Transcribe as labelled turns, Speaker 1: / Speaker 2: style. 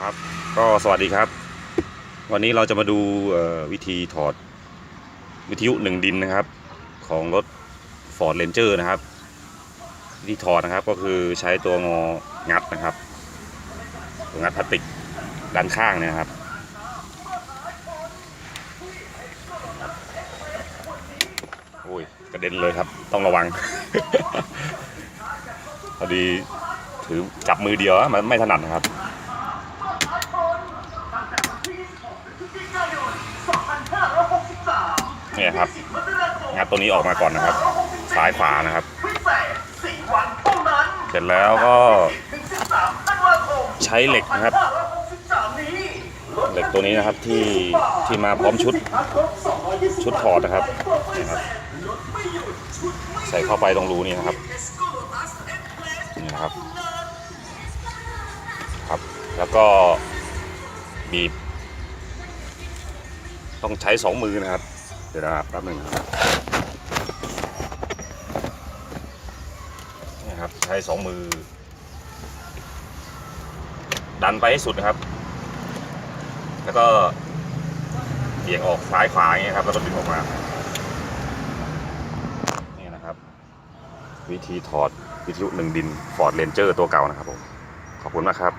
Speaker 1: ครับ ก็สวัสดีครับ วันนี้เราจะมาดูวิธีถอดวิทยุหนึ่งดินนะครับ ของรถ Ford Ranger นะครับ วิธีถอดนะครับก็คือใช้ตัวงองัดนะครับ ตัวงัดพลาสติกด้านข้างเนี่ยนะครับ โอ้ยกระเด็นเลยครับ ต้องระวังพอดีถือจับมือเดียวมันไม่ถนัดนะครับ เนี่ยครับงัดตัวนี้ออกมาก่อนนะครับ ซ้ายขวานะครับ เสร็จแล้วก็ใช้เหล็กนะครับ เหล็กตัวนี้นะครับที่ที่มาพร้อมชุดชุดถอดนะครับนี่ครับ ใส่เข้าไปตรงรูนี้นะครับนี่นะครับ ครับ แล้วก็บีบ ต้องใช้สองมือนะครับ เดี๋ยวนะครับแป๊บหนึงครับนี่ครับใช้สองมือ ดันไปให้สุดนะครับ แล้วก็เบี่ยงออกซ้ายขวาอย่างเงี้ยครับ แล้วก็ดึงออกมานี่นะครับ วิธีถอดวิทยุหนึ่งดิน Ford Ranger ตัวเก่านะครับผมขอบคุณมากครับ